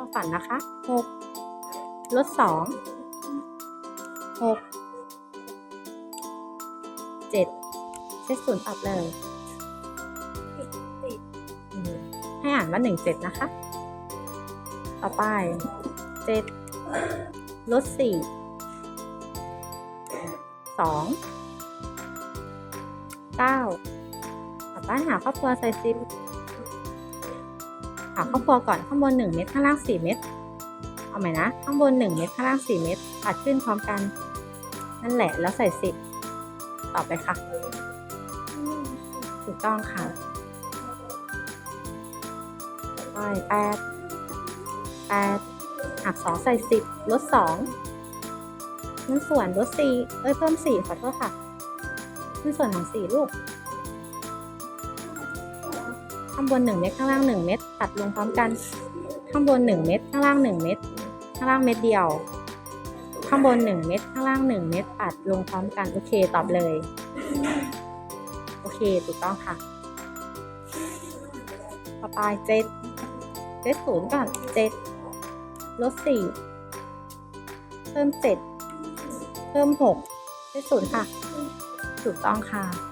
อฝันนะคะหกลดสองหกเจ็ดเซตศูนย์ตอบเลยอืมให้อ่านว่าหนึ่งเจ็ดนะคะ ต่อไปเจ็ดลดสี่สองเก้าต่อไปหาครอบครัวใส่ซิป หาครอบครัวก่อนข้างบนหนึ่งเม็ดข้างล่างสี่เม็ดเอาใหม่นะ ข้างบนหนึ่งเม็ดข้างล่างสี่เม็ดตัดขึ้นพร้อมกัน นั่นแหละแล้วใส่สิบต่อไปค่ะ ถูกต้องค่ะไปแปดแปดหักสองใส่สิบลดสองคูณส่วนลดสี่เอ้ยเพิ่มสี่ขอโทษค่ะคูณส่วนของสี่ลูก ข้างบนหนึ่งเม็ดข้างล่างหนึ่งเม็ดตัดลงพร้อมกัน ข้างบนหนึ่งเม็ดข้างล่างหนึ่งเม็ดข้างล่างเม็ดเดียว ข้างบนหนึ่งเม็ดข้างล่างหนึ่งเม็ดตัดลงพร้อมกันโอเคตอบเลย โอเคถูกต้องค่ะ ต่อไปเจ็ดเจ็ดศูนย์ก่อนเจ็ดลดสี่เพิ่มเจ็ดเพิ่มหกเจ็ดศูนย์ค่ะ ถูกต้องค่ะ